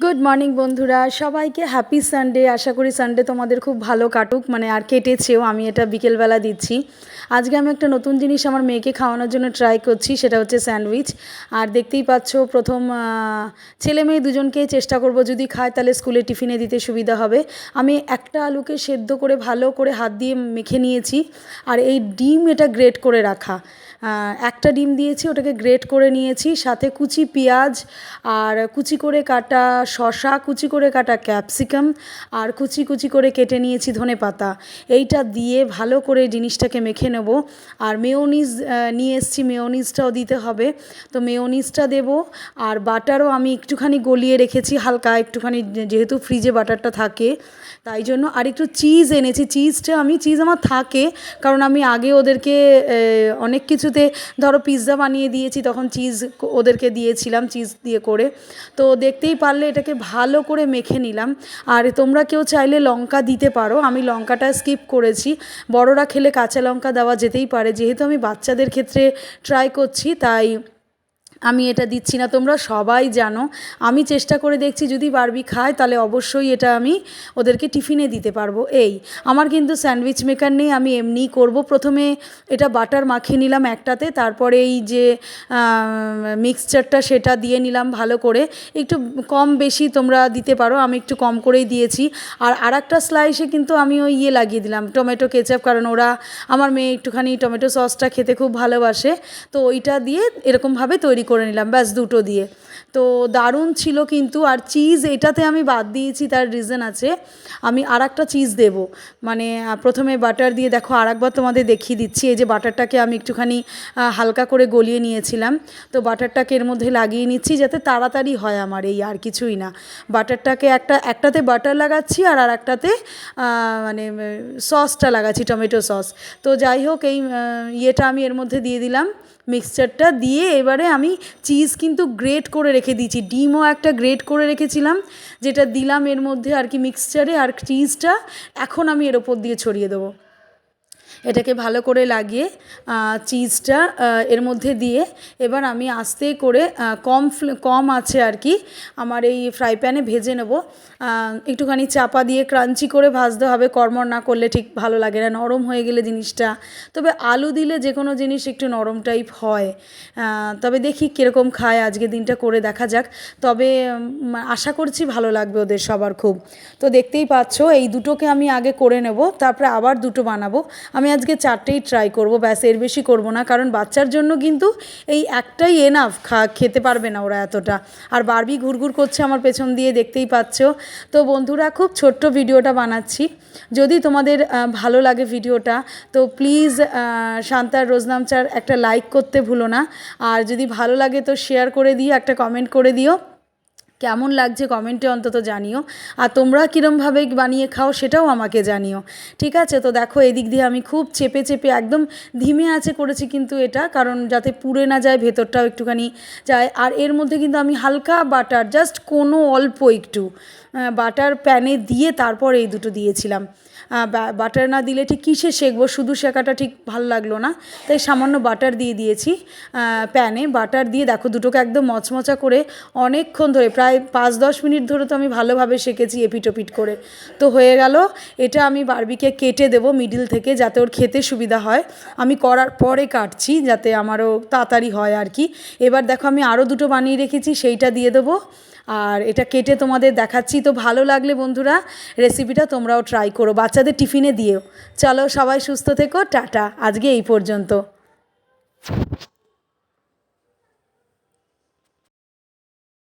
Good morning বন্ধুরা। সবাইকে happy Sunday আশা করি সানডে তোমাদের খুব ভালো কাটুক। মানে আর কেটেছেও, আমি এটা বিকেলবেলা দিচ্ছি। আজকে আমি একটা নতুন জিনিস আমার মেয়েকে খাওয়ানোর জন্য ট্রাই করছি, সেটা হচ্ছে স্যান্ডউইচ। আর দেখতেই পাচ্ছ, প্রথম ছেলে মেয়ে দুজনকেই চেষ্টা করব যদি খায়, তাহলে স্কুলে টিফিনে দিতে সুবিধা হবে। আমি একটা আলুকে সেদ্ধ করে, ভালো করে হাত দিয়ে মেখে নিয়েছি। আর এই ডিম এটা গ্রেট করে রাখা। একটা ডিম দিয়েছি, ওটাকে গ্রেট করে নিয়েছি, সাথে কুচি পেঁয়াজ, আর কুচি করে কাটা শশা কুচি করে কাটা ক্যাপসিকাম আর কুচি কুচি করে কেটে নিয়েছি ধনে পাতা। এইটা দিয়ে ভালো করে জিনিসটাকে মেখে নেব। আর মেয়োনিজ নিয়ে এসছি মেয়োনিজটাও দিতে হবে। তো মেয়োনিজটা দেব, আর বাটারও আমি একটুখানি গলিয়ে রেখেছি, হালকা একটুখানি, যেহেতু ফ্রিজে বাটারটা থাকে, তাই জন্য আর একটু চিজ এনেছি। চিজটা আমি চিজ আমার থাকে, কারণ আমি আগে ওদেরকে অনেক অনেক কিছুতে ধরো পিৎজা বানিয়ে দিয়েছি, তখন চিজ ওদেরকে দিয়েছিলাম চিজ দিয়ে করে। তো দেখতেই পারলে এটাকে ভালো করে মেখে নিলাম। আর তোমরা কেউ চাইলে লঙ্কা দিতে পারো, আমি লঙ্কাটা স্কিপ করেছি। বড়রা খেলে কাঁচা লঙ্কা দেওয়া যেতেই পারে, যেহেতু আমি বাচ্চাদের ক্ষেত্রে ট্রাই করছি, তাই আমি এটা দিচ্ছি না, তোমরা সবাই জানো। আমি চেষ্টা করে দেখছি যদি বারবি খায়, তাহলে অবশ্যই এটা আমি ওদেরকে টিফিনে দিতে পারব। এই, আমার কিন্তু স্যান্ডউইচ মেকার নেই, আমি এমনিই করব। প্রথমে এটা বাটার মাখিয়ে নিলাম একটাতে, তারপরে এই যে মিক্সচারটা সেটা দিয়ে নিলাম ভালো করে। একটু কম বেশি তোমরা দিতে পারো, আমি একটু কম করেই দিয়েছি। আর আরেকটা স্লাইসে কিন্তু আমি ওই ইয়ে লাগিয়ে দিলাম, টমেটো কেচাপ, কারণ ওরা, আমার মেয়ে একটুখানি টমেটো সসটা খেতে খুব ভালোবাসে। তো ওইটা দিয়ে এরকমভাবে তৈরি করে নিলাম ব্যাস দুটো দিয়ে। তো দারুণ ছিল কিন্তু, আর চিজ এটাতে আমি বাদ দিয়েছি, তার রিজন আছে। আমি আর একটা চিজ দেব। মানে প্রথমে বাটার দিয়ে দেখো আর একবার তোমাদের দেখিয়ে দিচ্ছি। এই যে বাটারটাকে আমি একটুখানি হালকা করে গলিয়ে নিয়েছিলাম। তো বাটারটাকে এর মধ্যে লাগিয়ে নিচ্ছি, যাতে তাড়াতাড়ি হয় আমার এই আর কিছুই না। বাটারটাকে একটা, একটাতে বাটার লাগাচ্ছি, আর আর একটাতে মানে সসটা লাগাচ্ছি টমেটো সস তো যাই হোক, এই ইয়েটা আমি এর মধ্যে দিয়ে দিলাম মিক্সচারটা দিয়ে এবারে আমি চিজ কিন্তু গ্রেট করে রেখে দিয়েছি। ডিমও একটা গ্রেট করে রেখেছিলাম, যেটা দিলাম এর মধ্যে আর কি মিক্সচারে আর চিজটা এখন আমি এর ওপর দিয়ে ছড়িয়ে দেবো। এটাকে ভালো করে লাগিয়ে চিজটা এর মধ্যে দিয়ে এবার আমি আস্তে করে কম কম আছে আর কি, আমার এই ফ্রাই প্যানে ভেজে নেব। একটুখানি চাপা দিয়ে ক্রাঞ্চি করে ভাজতে হবে কর্মর না করলে ঠিক ভালো লাগে না, নরম হয়ে গেলে জিনিসটা। তবে আলু দিলে যে কোনো জিনিস একটু নরম টাইপ হয়। তবে দেখি কীরকম খায় আজকে দিনটা করে দেখা যাক। তবে আশা করছি ভালো লাগবে ওদের সবার খুব। তো দেখতেই পাচ্ছ, এই দুটোকে আমি আগে করে নেব, তারপরে আবার দুটো বানাবো। আমি আজকে চারটেই ট্রাই করব, ব্যাস এর বেশি করব না। কারণ বাচ্চার জন্য কিন্তু এই একটাই এনাফ খা, খেতে পারবে না ওরা এতটা। আর বারবি ঘুরঘুর করছে আমার পেছন দিয়ে, দেখতেই পাচ্ছ। তো বন্ধুরা, খুব ছোট্ট ভিডিওটা বানাচ্ছি। যদি তোমাদের ভালো লাগে ভিডিওটা, তো প্লিজ শান্তার রোজনামচার একটা লাইক করতে ভুলো না। আর যদি ভালো লাগে তো শেয়ার করে দিও, একটা কমেন্ট করে দিও। কেমন লাগছে কমেন্টে অন্তত জানিও। আর তোমরা কীরমভাবে বানিয়ে খাও সেটাও আমাকে জানিও। ঠিক আছে? তো দেখো, এদিক দিয়ে আমি খুব চেপে চেপে একদম ধিমে আছে করেছি কিন্তু এটা, কারণ যাতে পুড়ে না যায়, ভেতরটাও একটুখানি যায়। আর এর মধ্যে কিন্তু আমি হালকা বাটার, জাস্ট কোনো অল্প একটু বাটার প্যানে দিয়ে তারপর এই দুটো দিয়েছিলাম। বাটার না দিলে ঠিক কিসে শেখবো? শুধু শেখাটা ঠিক ভালো লাগল না। তাই সামান্য বাটার দিয়ে দিয়েছি প্যানে বাটার দিয়ে দেখো দুটোকে একদম মচমচা করে অনেকক্ষণ ধরে, প্রায় পাঁচ দশ মিনিট ধরে তো আমি ভালোভাবে শেখেছি এপিটোপিট করে। তো হয়ে গেল, এটা আমি বারবিকে কেটে দেবো মিডিল থেকে যাতে ওর খেতে সুবিধা হয়। আমি করার পরে কাটছি যাতে আমারও তাড়াতাড়ি হয় আর কি। এবার দেখো আমি আরও দুটো বানিয়ে রেখেছি, সেইটা দিয়ে দেবো। আর এটা কেটে তোমাদের দেখাচ্ছি। তো ভালো লাগলে বন্ধুরা রেসিপিটা তোমরাও ট্রাই করো। বাচ্চাদের টিফিনে দিও। চলো সবাই সুস্থ থেকো। টাটা। আজকে এই পর্যন্ত।